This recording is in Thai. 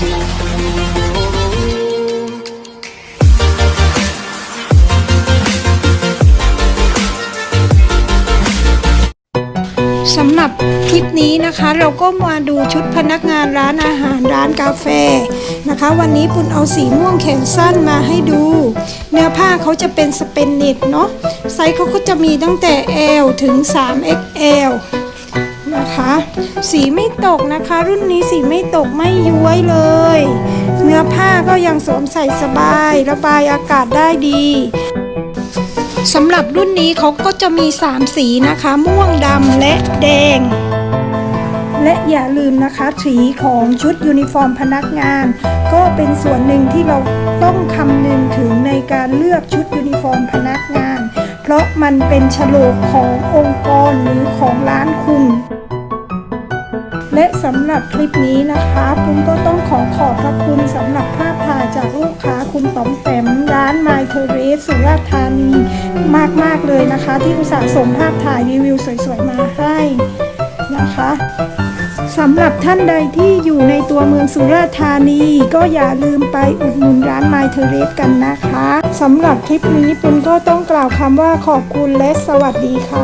สำหรับคลิปนี้นะคะเราก็มาดูชุดพนักงานร้านอาหารร้านกาแฟนะคะ วันนี้ปุณเอาสีม่วงแขนสั้นมาให้ดู เนื้อผ้าเขาจะเป็นสเปนเน็ตเนาะไซส์เขาก็จะมีตั้งแต่ L ถึง 3XL นะคะ สีไม่ตกนะคะ รุ่นนี้สีไม่ตกไม่ย้วยเลย เนื้อผ้าก็ยังสวมใส่สบาย ระบายอากาศได้ดีสำหรับรุ่นนี้เขาก็จะมี 3 สีนะคะ ม่วงดำและแดง และอย่าลืมนะคะ สีของชุดยูนิฟอร์มพนักงาน ก็เป็นส่วนหนึ่งที่เราต้องคำนึงถึงในการเลือกชุดยูนิฟอร์มพนักงาน เพราะมันเป็นฉลกขององค์กรหรือของร้าน สำหรับคลิปนี้นะคะปุ้มก็ต้องขอขอบพระคุณสำหรับภาพถ่ายจากลูกค้าคุณต๋อมแต้มร้านไมเทเรสสุราษฎร์ธานีมาก ๆ เลยนะคะ ที่อุตส่าห์ส่งภาพถ่ายรีวิวสวย ๆ มาให้นะคะสำหรับท่านใดที่อยู่ในตัวเมืองสุราษฎร์ธานี ก็อย่าลืมไปอุดหนุนร้านไมเทเรสกันนะคะสำหรับคลิปนี้ปุ้มก็ต้องกล่าวคำว่าขอบคุณและสวัสดีค่ะ